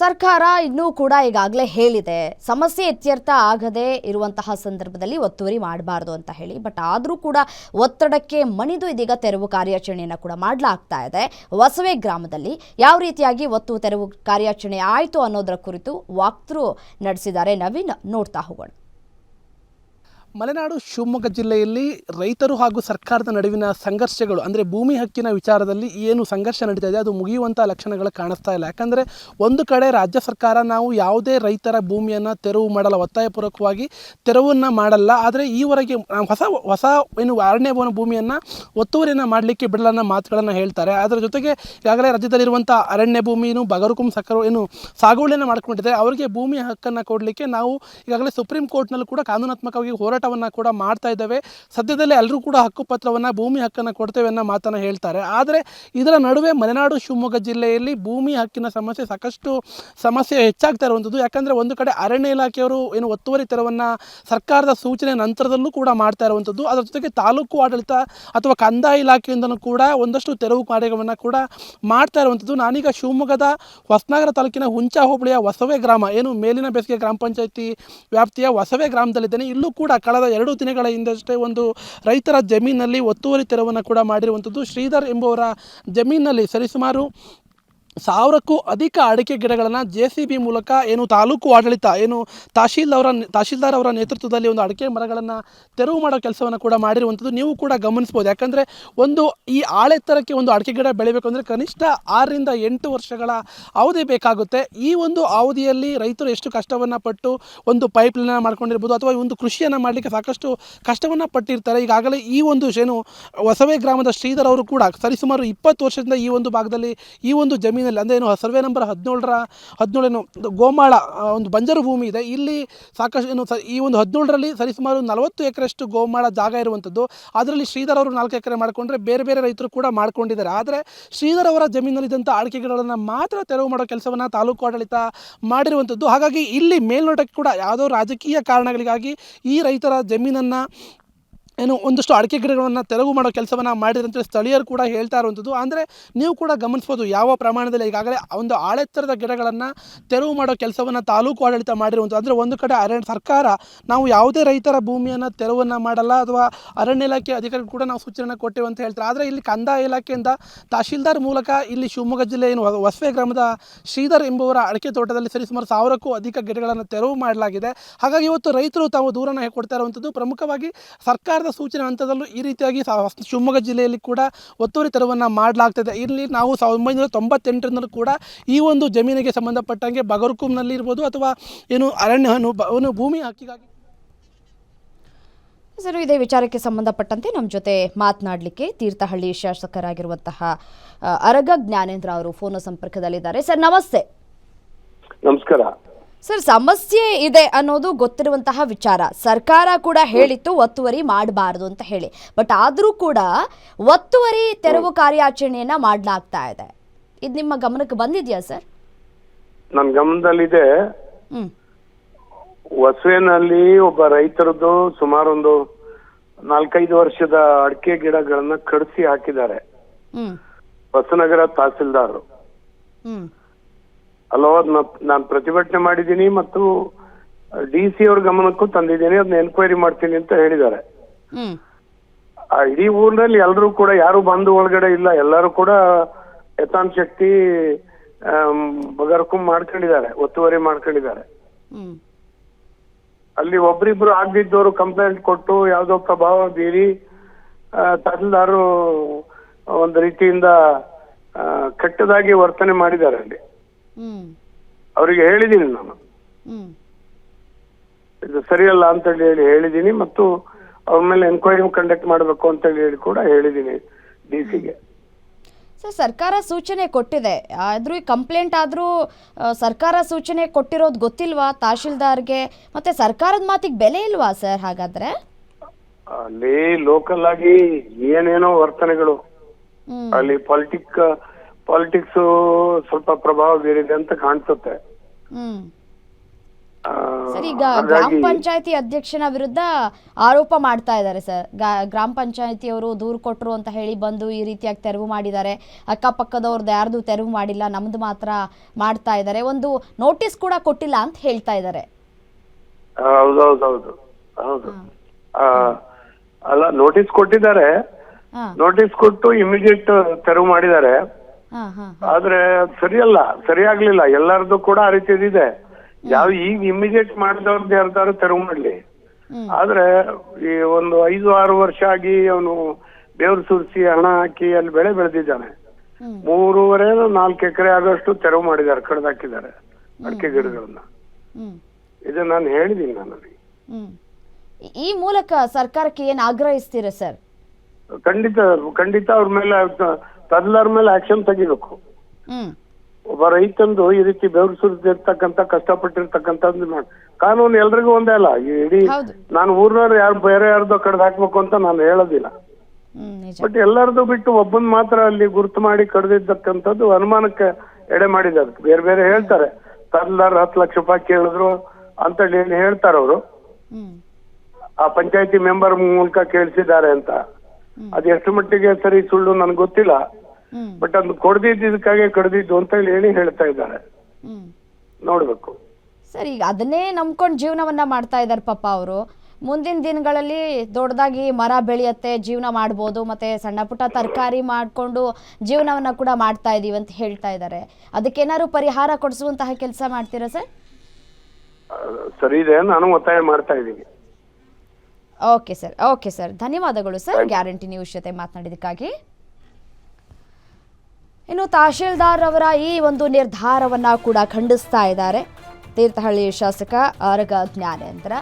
ಸರ್ಕಾರ ಇನ್ನೂ ಕೂಡ ಈಗಾಗಲೇ ಹೇಳಿದೆ, ಸಮಸ್ಯೆ ಇತ್ಯರ್ಥ ಆಗದೆ ಇರುವಂತಹ ಸಂದರ್ಭದಲ್ಲಿ ಒತ್ತುವರಿ ಮಾಡಬಾರ್ದು ಅಂತ ಹೇಳಿ. ಬಟ್ ಆದರೂ ಕೂಡ ಒತ್ತಡಕ್ಕೆ ಮಣಿದು ಇದೀಗ ತೆರವು ಕಾರ್ಯಾಚರಣೆಯನ್ನು ಕೂಡ ಮಾಡಲಾಗ್ತಾ ಇದೆ. ಹೊಸವೆ ಗ್ರಾಮದಲ್ಲಿ ಯಾವ ರೀತಿಯಾಗಿ ಒತ್ತು ತೆರವು ಕಾರ್ಯಾಚರಣೆ ಆಯಿತು ಅನ್ನೋದರ ಕುರಿತು ವಾಕ್ಥ್ರೂ ನಡೆಸಿದ್ದಾರೆ ನವೀನ್. ನೋಡ್ತಾ ಹೋಗೋಣ. ಮಲೆನಾಡು, ಶಿವಮೊಗ್ಗ ಜಿಲ್ಲೆಯಲ್ಲಿ ರೈತರು ಹಾಗೂ ಸರ್ಕಾರದ ನಡುವಿನ ಸಂಘರ್ಷಗಳು, ಅಂದರೆ ಭೂಮಿ ಹಕ್ಕಿನ ವಿಚಾರದಲ್ಲಿ ಏನು ಸಂಘರ್ಷ ನಡೀತಾ ಇದೆ, ಅದು ಮುಗಿಯುವಂಥ ಲಕ್ಷಣಗಳು ಕಾಣಿಸ್ತಾ ಇಲ್ಲ. ಯಾಕಂದರೆ ಒಂದು ಕಡೆ ರಾಜ್ಯ ಸರ್ಕಾರ ನಾವು ಯಾವುದೇ ರೈತರ ಭೂಮಿಯನ್ನು ತೆರವು ಮಾಡಲ್ಲ, ಒತ್ತಾಯಪೂರ್ವಕವಾಗಿ ತೆರವನ್ನು ಮಾಡಲ್ಲ. ಆದರೆ ಈವರೆಗೆ ಹೊಸ ಹೊಸ ಏನು ಅರಣ್ಯ ಭವನ ಭೂಮಿಯನ್ನು ಒತ್ತುವರಿಯನ್ನು ಮಾಡಲಿಕ್ಕೆ ಬಿಡಲ್ಲ ಮಾತುಗಳನ್ನು ಹೇಳ್ತಾರೆ. ಅದರ ಜೊತೆಗೆ ಈಗಾಗಲೇ ರಾಜ್ಯದಲ್ಲಿರುವಂಥ ಅರಣ್ಯ ಭೂಮಿಯನ್ನು ಬಗರುಕುಂ ಸಕ್ಕರು ಏನು ಸಾಗುವಳಿಯನ್ನು ಮಾಡ್ಕೊಂಡಿದ್ದಾರೆ. ಅವರಿಗೆ ಭೂಮಿ ಹಕ್ಕನ್ನು ಕೊಡಲಿಕ್ಕೆ ನಾವು ಈಗಾಗಲೇ ಸುಪ್ರೀಂ ಕೋರ್ಟ್ನಲ್ಲೂ ಕೂಡ ಕಾನೂನಾತ್ಮಕವಾಗಿ ಹೋರಾಟವನ್ನು ಕೂಡ ಮಾಡ್ತಾ ಇದ್ದಾವೆ. ಸದ್ಯದಲ್ಲೇ ಎಲ್ಲರೂ ಕೂಡ ಹಕ್ಕುಪತ್ರವನ್ನು ಭೂಮಿ ಹಕ್ಕನ್ನು ಕೊಡ್ತೇವೆ ಅನ್ನೋ ಮಾತನ್ನು ಹೇಳ್ತಾರೆ. ಆದರೆ ಇದರ ನಡುವೆ ಮಲೆನಾಡು ಶಿವಮೊಗ್ಗ ಜಿಲ್ಲೆಯಲ್ಲಿ ಭೂಮಿ ಹಕ್ಕಿನ ಸಮಸ್ಯೆ ಸಾಕಷ್ಟು ಸಮಸ್ಯೆ ಹೆಚ್ಚಾಗ್ತಾ ಇರುವಂಥದ್ದು ಯಾಕಂದರೆ ಒಂದು ಕಡೆ ಅರಣ್ಯ ಇಲಾಖೆಯವರು ಏನು ಒತ್ತುವರಿ ತೆರವನ್ನು ಸರ್ಕಾರದ ಸೂಚನೆ ನಂತರದಲ್ಲೂ ಕೂಡ ಮಾಡ್ತಾ ಇರುವಂಥದ್ದು ಅದರ ಜೊತೆಗೆ ತಾಲೂಕು ಆಡಳಿತ ಅಥವಾ ಕಂದಾಯ ಇಲಾಖೆಯಿಂದಲೂ ಕೂಡ ಒಂದಷ್ಟು ತೆರವು ಕಾರ್ಯವನ್ನು ಕೂಡ ಮಾಡ್ತಾ ಇರುವಂಥದ್ದು ನಾನೀಗ ಶಿವಮೊಗ್ಗದ ಹೊಸನಗರ ತಾಲೂಕಿನ ಹುಂಚಾ ಹೋಬಳಿಯ ಹೊಸವೆ ಗ್ರಾಮ, ಏನು ಮೇಲಿನ ಬೇಸಿಗೆ ಗ್ರಾಮ ಪಂಚಾಯತಿ ವ್ಯಾಪ್ತಿಯ ಹೊಸವೆ ಗ್ರಾಮದಲ್ಲಿದ್ದೇನೆ. ಇಲ್ಲೂ ಕೂಡ ಕಳೆದ ಎರಡು ದಿನಗಳ ಹಿಂದಷ್ಟೇ ಒಂದು ರೈತರ ಜಮೀನಲ್ಲಿ ಒತ್ತುವರಿ ತೆರವನ್ನು ಕೂಡ ಮಾಡಿರುವಂಥದ್ದು ಶ್ರೀಧರ್ ಎಂಬುವರ ಜಮೀನಿನಲ್ಲಿ ಸರಿಸುಮಾರು ಸಾವಿರಕ್ಕೂ ಅಧಿಕ ಅಡಿಕೆ ಗಿಡಗಳನ್ನು ಜೆ ಸಿ ಬಿ ಮೂಲಕ ಏನು ತಾಲೂಕು ಆಡಳಿತ, ಏನು ತಹಶೀಲ್ ಅವರ ತಹಶೀಲ್ದಾರ್ ಅವರ ನೇತೃತ್ವದಲ್ಲಿ ಒಂದು ಅಡಿಕೆ ಮರಗಳನ್ನು ತೆರವು ಮಾಡೋ ಕೆಲಸವನ್ನು ಕೂಡ ಮಾಡಿರುವಂಥದ್ದು ನೀವು ಕೂಡ ಗಮನಿಸ್ಬೋದು. ಯಾಕಂದರೆ ಒಂದು ಈ ಆಳೆತ್ತರಕ್ಕೆ ಒಂದು ಅಡಿಕೆ ಗಿಡ ಬೆಳಿಬೇಕು ಅಂದರೆ ಕನಿಷ್ಠ ಆರರಿಂದ ಎಂಟು ವರ್ಷಗಳ ಅವಧಿ ಬೇಕಾಗುತ್ತೆ. ಈ ಒಂದು ಅವಧಿಯಲ್ಲಿ ರೈತರು ಎಷ್ಟು ಕಷ್ಟವನ್ನು ಪಟ್ಟು ಒಂದು ಪೈಪ್ಲೈನ್ ಮಾಡ್ಕೊಂಡಿರ್ಬೋದು ಅಥವಾ ಒಂದು ಕೃಷಿಯನ್ನು ಮಾಡಲಿಕ್ಕೆ ಸಾಕಷ್ಟು ಕಷ್ಟವನ್ನು ಪಟ್ಟಿರ್ತಾರೆ. ಈಗಾಗಲೇ ಈ ಒಂದು ಏನು ಹೊಸವೇ ಗ್ರಾಮದ ಶ್ರೀಧರ್ ಅವರು ಕೂಡ ಸರಿಸುಮಾರು ಇಪ್ಪತ್ತು ವರ್ಷದಿಂದ ಈ ಒಂದು ಭಾಗದಲ್ಲಿ ಈ ಒಂದು ಜಮೀನಲ್ಲಿ ಅಂದರೆ ಏನು ಸರ್ವೆ ನಂಬರ್ ಹದಿನೇಳರ ಹದಿನೇಳೇನು ಗೋಮಾಳ ಒಂದು ಬಂಜರು ಭೂಮಿ ಇದೆ. ಇಲ್ಲಿ ಸಾಕಷ್ಟು ಏನು ಈ ಒಂದು ಹದಿನೇಳರಲ್ಲಿ ಸರಿಸುಮಾರು ನಲವತ್ತು ಎಕರೆಷ್ಟು ಗೋಮಾಳ ಜಾಗ ಇರುವಂಥದ್ದು. ಅದರಲ್ಲಿ ಶ್ರೀಧರ್ ಅವರು ನಾಲ್ಕು ಎಕರೆ ಮಾಡಿಕೊಂಡ್ರೆ ಬೇರೆ ಬೇರೆ ರೈತರು ಕೂಡ ಮಾಡ್ಕೊಂಡಿದ್ದಾರೆ. ಆದರೆ ಶ್ರೀಧರ್ ಅವರ ಜಮೀನಲ್ಲಿದ್ದಂಥ ಅಡಿಕೆ ಗಿಡಗಳನ್ನು ಮಾತ್ರ ತೆರವು ಮಾಡೋ ಕೆಲಸವನ್ನು ತಾಲೂಕು ಆಡಳಿತ ಮಾಡಿರುವಂಥದ್ದು. ಹಾಗಾಗಿ ಇಲ್ಲಿ ಮೇಲ್ನೋಟಕ್ಕೆ ಕೂಡ ಯಾವುದೋ ರಾಜಕೀಯ ಕಾರಣಗಳಿಗಾಗಿ ಈ ರೈತರ ಜಮೀನನ್ನು ಏನು, ಒಂದಷ್ಟು ಅಡಿಕೆ ಗಿಡಗಳನ್ನು ತೆರವು ಮಾಡೋ ಕೆಲಸವನ್ನು ಮಾಡಿದಂತೆ ಸ್ಥಳೀಯರು ಕೂಡ ಹೇಳ್ತಾ ಇರುವಂಥದ್ದು. ಅಂದರೆ ನೀವು ಕೂಡ ಗಮನಿಸ್ಬೋದು ಯಾವ ಪ್ರಮಾಣದಲ್ಲಿ ಈಗಾಗಲೇ ಒಂದು ಆಳೆತ್ತರದ ಗಿಡಗಳನ್ನು ತೆರವು ಮಾಡೋ ಕೆಲಸವನ್ನು ತಾಲೂಕು ಆಡಳಿತ ಮಾಡಿರುವಂಥದ್ದು. ಅಂದರೆ ಒಂದು ಕಡೆ ಅರಣ್ಯ ಸರ್ಕಾರ ನಾವು ಯಾವುದೇ ರೈತರ ಭೂಮಿಯನ್ನು ತೆರವನ್ನು ಮಾಡಲ್ಲ ಅಥವಾ ಅರಣ್ಯ ಇಲಾಖೆ ಅಧಿಕಾರಿಗಳು ಕೂಡ ನಾವು ಸೂಚನೆ ಕೊಟ್ಟೇವೆ ಅಂತ ಹೇಳ್ತಾರೆ. ಆದರೆ ಇಲ್ಲಿ ಕಂದಾಯ ಇಲಾಖೆಯಿಂದ ತಹಶೀಲ್ದಾರ್ ಮೂಲಕ ಇಲ್ಲಿ ಶಿವಮೊಗ್ಗ ಜಿಲ್ಲೆ ಏನು ಗ್ರಾಮದ ಶ್ರೀಧರ್ ಎಂಬುವರ ಅಡಿಕೆ ತೋಟದಲ್ಲಿ ಸರಿಸುಮಾರು ಸಾವಿರಕ್ಕೂ ಅಧಿಕ ಗಿಡಗಳನ್ನು ತೆರವು ಮಾಡಲಾಗಿದೆ. ಹಾಗಾಗಿ ಇವತ್ತು ರೈತರು ತಾವು ದೂರನ್ನು ಕೊಡ್ತಾ ಇರುವಂಥದ್ದು. ಪ್ರಮುಖವಾಗಿ ಸರ್ಕಾರದ ಸೂಚನೆ ಹಂತದಲ್ಲೂ ಈ ರೀತಿಯಾಗಿ ಶಿವಮೊಗ್ಗ ಜಿಲ್ಲೆಯಲ್ಲಿ ಕೂಡ ಒತ್ತುವರಿ ತೆರವನ್ನು ಮಾಡಲಾಗ್ತದೆ. ಇಲ್ಲಿ ನಾವು ಸಾವಿರದ ಒಂಬೈನೂರ ತೊಂಬತ್ತೆಂಟರಿಂದಲೂ ಕೂಡ ಈ ಒಂದು ಜಮೀನಿಗೆ ಸಂಬಂಧಪಟ್ಟಂಗೆ ಬಗರ್ಕುಂನಲ್ಲಿ ಇರ್ಬೋದು ಅಥವಾ ಏನು ಅರಣ್ಯ ಭೂಮಿ ಹಕ್ಕಿಗಾಗಿ. ಸರ್ ಇದೇ ವಿಚಾರಕ್ಕೆ ಸಂಬಂಧಪಟ್ಟಂತೆ ನಮ್ಮ ಜೊತೆ ಮಾತನಾಡಲಿಕ್ಕೆ ತೀರ್ಥಹಳ್ಳಿ ಶಾಸಕರಾಗಿರುವಂತಹ ಅರಗ ಜ್ಞಾನೇಂದ್ರ ಅವರು ಫೋನ್ ಸಂಪರ್ಕದಲ್ಲಿದ್ದಾರೆ. ಸರ್ ನಮಸ್ತೆ. ನಮಸ್ಕಾರ. ಸರ್ ಸಮಸ್ಯೆ ಇದೆ ಅನ್ನೋದು ಗೊತ್ತಿರುವಂತಹ ವಿಚಾರ. ಸರ್ಕಾರ ಕೂಡ ಹೇಳಿತ್ತು ಒತ್ತುವರಿ ಮಾಡಬಾರದು ಅಂತ ಹೇಳಿ. ಬಟ್ ಆದರೂ ಕೂಡ ಒತ್ತುವರಿ ತೆರವು ಕಾರ್ಯಾಚರಣೆಯನ್ನ ಮಾಡಲಾಗ್ತಾ ಇದೆ. ಇದು ನಿಮ್ಮ ಗಮನಕ್ಕೆ ಬಂದಿದೆಯಾ ಸರ್? ನನ್ನ ಗಮನದಲ್ಲಿದೆ. ಹ್ಮ್. ಹೊಸವೇನಲ್ಲಿ ಒಬ್ಬ ರೈತರದ್ದು ಸುಮಾರು ಒಂದು ನಾಲ್ಕೈದು ವರ್ಷದ ಅಡಿಕೆ ಗಿಡಗಳನ್ನ ಕಡಿಸಿ ಹಾಕಿದ್ದಾರೆ. ಹ್ಮ್. ಹೊಸನಗರ ತಹಸೀಲ್ದಾರ್ ಹ್ಮ್. ಅಲ್ಲೋ ನಾನು ಪ್ರತಿಭಟನೆ ಮಾಡಿದ್ದೀನಿ ಮತ್ತು ಡಿ ಸಿ ಅವ್ರ ಗಮನಕ್ಕೂ ತಂದಿದ್ದೀನಿ ಅದನ್ನ ಎನ್ಕ್ವೈರಿ ಮಾಡ್ತೀನಿ ಅಂತ ಹೇಳಿದ್ದಾರೆ. ಆ ಇಡೀ ಊರಿನಲ್ಲಿ ಎಲ್ಲರೂ ಕೂಡ ಯಾರು ಬಂದು ಒಳಗಡೆ ಇಲ್ಲ ಎಲ್ಲರೂ ಕೂಡ ಯಥಾನ್ ಶಕ್ತಿ ಬಗರ್ಕು ಮಾಡ್ಕೊಂಡಿದ್ದಾರೆ ಒತ್ತುವರಿ ಮಾಡ್ಕೊಂಡಿದ್ದಾರೆ. ಅಲ್ಲಿ ಒಬ್ರಿಬ್ರು ಆಗದಿದ್ದವರು ಕಂಪ್ಲೇಂಟ್ ಕೊಟ್ಟು ಯಾವ್ದೋ ಪ್ರಭಾವ ಬೀರಿ ತಹಸೀಲ್ದಾರು ಒಂದು ರೀತಿಯಿಂದ ಕೆಟ್ಟದಾಗಿ ವರ್ತನೆ ಮಾಡಿದ್ದಾರೆ ಅಲ್ಲಿ. ಅವರಿಗೆ ಹೇಳಿದ್ದೀನಿ ನಾನು. ಇದು ಸರಿಯಲ್ಲ ಅಂತ ಹೇಳಿ ಹೇಳಿ ಹೇಳಿದ್ದೀನಿ ಮತ್ತು ಅವ್ರ ಮೇಲೆ ಎನ್ಕ್ವೈರಿ ಕಂಡಕ್ಟ್ ಮಾಡಬೇಕು ಅಂತ ಹೇಳಿ ಕೂಡ ಹೇಳಿದ್ದೀನಿ ಡಿ ಸಿಗೆ. ಸರ್ ಸರ್ಕಾರ ಸೂಚನೆ ಕೊಟ್ಟಿದೆ. ಆದರೂ ಈ ಕಂಪ್ಲೇಂಟ್ ಆದರೂ ಸರ್ಕಾರ ಸೂಚನೆ ಕೊಟ್ಟಿರೋದು ಗೊತ್ತಿಲ್ವಾ ತಹಶೀಲ್ದಾರ್ಗೆ? ಮತ್ತೆ ಸರ್ಕಾರದ ಮಾತಿಗೆ ಬೆಲೆ ಇಲ್ವಾ ಸರ್ ಹಾಗಾದ್ರೆ? ಅಲ್ಲಿ ಲೋಕಲ್ ಆಗಿ ಏನೇನೋ ವರ್ತನೆಗಳು. ಅಲ್ಲಿ ಪಾಲಿಟಿಕ್ ಪಾಲಿಟಿಕ್ಸ್ ಸ್ವಲ್ಪ ಪ್ರಭಾವ ಬೀರಿದೆ ಅಂತ ಕಾಣಿಸುತ್ತೆ. ಸರ್ ಈಗ ಗ್ರಾಮ ಪಂಚಾಯತಿ ಅಧ್ಯಕ್ಷನ ವಿರುದ್ಧ ಆರೋಪ ಮಾಡ್ತಾ ಇದ್ದಾರೆ ಸರ್. ಗ್ರಾಮ ಪಂಚಾಯತಿಯವರು ದೂರು ಕೊಟ್ಟರು ಅಂತ ಹೇಳಿ ಬಂದು ಈ ರೀತಿಯಾಗಿ ತೆರವು ಮಾಡಿದ್ದಾರೆ. ಅಕ್ಕಪಕ್ಕದವ್ರದ್ದು ಯಾರ್ದು ತೆರವು ಮಾಡಿಲ್ಲ ನಮ್ದು ಮಾತ್ರ ಮಾಡ್ತಾ ಇದ್ದಾರೆ. ಒಂದು ನೋಟಿಸ್ ಕೂಡ ಕೊಟ್ಟಿಲ್ಲ ಅಂತ ಹೇಳ್ತಾ ಇದ್ದಾರೆ. ಹೌದೌದೌದು ಹೌದು ಅಲ್ಲ ನೋಟಿಸ್ ಕೊಟ್ಟಿದ್ದಾರೆ. ನೋಟಿಸ್ ಕೊಟ್ಟು ಇಮಿಡಿಯೇಟ್ ತೆರವು ಮಾಡಿದ್ದಾರೆ. ಆದ್ರೆ ಸರಿಯಲ್ಲ ಸರಿಯಾಗ್ಲಿಲ್ಲ. ಎಲ್ಲರದ್ದು ಕೂಡ ಆ ರೀತಿಯದಿದೆ. ಯಾವ ಈಗ ಇಮಿಡಿಯೇಟ್ ಮಾಡಿದವ್ರದ್ದು ಯಾರ್ದಾರು ತೆರವು ಮಾಡ್ಲಿ. ಆದ್ರೆ ಈ ಒಂದು ಐದು ಆರು ವರ್ಷ ಆಗಿ ಅವನು ಬೇವ್ರ ಸುರಿಸಿ ಹಣ ಹಾಕಿ ಅಲ್ಲಿ ಬೆಳೆ ಬೆಳೆದಿದ್ದಾನೆ. ಮೂರುವರೆ ನಾಲ್ಕು ಎಕರೆ ಆಗೋಷ್ಟು ತೆರವು ಮಾಡಿದ್ದಾರೆ ಕಡ್ದಾಕಿದ್ದಾರೆ ಅಡಿಕೆ ಗಿಡಗಳನ್ನ. ಇದನ್ನ ಇದು ನಾನು ಹೇಳಿದೀನಿ ನಾನು ಈ ಮೂಲಕ ಸರ್ಕಾರಕ್ಕೆ ಏನ್ ಆಗ್ರಹಿಸ್ತೀರಾ ಸರ್? ಖಂಡಿತ ಖಂಡಿತ ಅವ್ರ ಮೇಲೆ ತದ್ಲಾರ ಮೇಲೆ ಆಕ್ಷನ್ ತೆಗಿಬೇಕು. ಒಬ್ಬ ರೈತಂದು ಈ ರೀತಿ ಬೆವರು ಸುರಿದಿರ್ತಕ್ಕಂಥ ಕಷ್ಟಪಟ್ಟಿರ್ತಕ್ಕಂಥ ಕಾನೂನು ಎಲ್ರಿಗೂ ಒಂದೇ ಅಲ್ಲ. ಇಡೀ. ನಾನು ಊರ್ನವ್ರು ಯಾರು ಬೇರೆ ಯಾರ್ದೋ ಕಡ್ದು ಹಾಕ್ಬೇಕು ಅಂತ ನಾನು ಹೇಳೋದಿಲ್ಲ. ಬಟ್ ಎಲ್ಲರದು ಬಿಟ್ಟು ಒಬ್ಬನ್ ಮಾತ್ರ ಅಲ್ಲಿ ಗುರುತು ಮಾಡಿ ಕಡ್ದಿದ್ದಕ್ಕಂಥದ್ದು ಅನುಮಾನಕ್ಕೆ ಎಡೆ ಮಾಡಿದ ಅದಕ್ಕೆ ಬೇರೆ ಬೇರೆ ಹೇಳ್ತಾರೆ. ತದ್ಲಾರ್ ಹತ್ತು ಲಕ್ಷ ರೂಪಾಯಿ ಕೇಳಿದ್ರು ಅಂತ ಹೇಳಿ ಹೇಳ್ತಾರೆ ಅವರು. ಆ ಪಂಚಾಯತಿ ಮೆಂಬರ್ ಮೂಲಕ ಕೇಳಿಸಿದ್ದಾರೆ ಅಂತ. ಅದು ಎಷ್ಟು ಮಟ್ಟಿಗೆ ಸರಿ ಸುಳ್ಳು ನನ್ಗೆ ಗೊತ್ತಿಲ್ಲ. ಬಟ್ ಅದು ಕೊಡದಿದ್ದಕ್ಕಾಗಿ ಕಡ್ದಿದ್ದು ಅಂತ ಹೇಳಿ ಹೇಳಿ ಹೇಳ್ತಾ ಇದ್ದಾರೆ. ನೋಡ್ಬೇಕು. ಸರ್ ಈಗ ಅದನ್ನೇ ನಂಬ್ಕೊಂಡು ಜೀವನವನ್ನ ಮಾಡ್ತಾ ಇದ್ದಾರೆ ಪಾಪ ಅವರು. ಮುಂದಿನ ದಿನಗಳಲ್ಲಿ ದೊಡ್ಡದಾಗಿ ಮರ ಬೆಳೆಯುತ್ತೆ ಜೀವನ ಮಾಡ್ಬೋದು ಮತ್ತೆ ಸಣ್ಣ ಪುಟ್ಟ ತರಕಾರಿ ಮಾಡಿಕೊಂಡು ಜೀವನವನ್ನ ಕೂಡ ಮಾಡ್ತಾ ಇದೀವಿ ಅಂತ ಹೇಳ್ತಾ ಇದ್ದಾರೆ ಅದಕ್ಕೇನಾದ್ರು ಪರಿಹಾರ ಕೊಡಿಸುವಂತಹ ಕೆಲಸ ಮಾಡ್ತೀರಾ ಸರ್? ಸರಿ ಇದೆ. ನಾನು ಒತ್ತಾಯ ಮಾಡ್ತಾ ಇದ್ದೀನಿ. Okay sir okay sir. ಧನ್ಯವಾದಗಳು ಸರ್. ಗ್ಯಾರಂಟಿ ನ್ಯೂಸ್ ಜೊತೆ ಮಾತನಾಡಿದ್ದಕ್ಕಾಗಿ. ಇನ್ನು ತಹಶೀಲ್ದಾರ್ ಅವರ ಈ ಒಂದು ನಿರ್ಧಾರವನ್ನ ಕೂಡ ಖಂಡಿಸ್ತಾ ಇದ್ದಾರೆ. ತೀರ್ಥಹಳ್ಳಿ ಶಾಸಕ ಆರಗ ಜ್ಞಾನೇಂದ್ರ.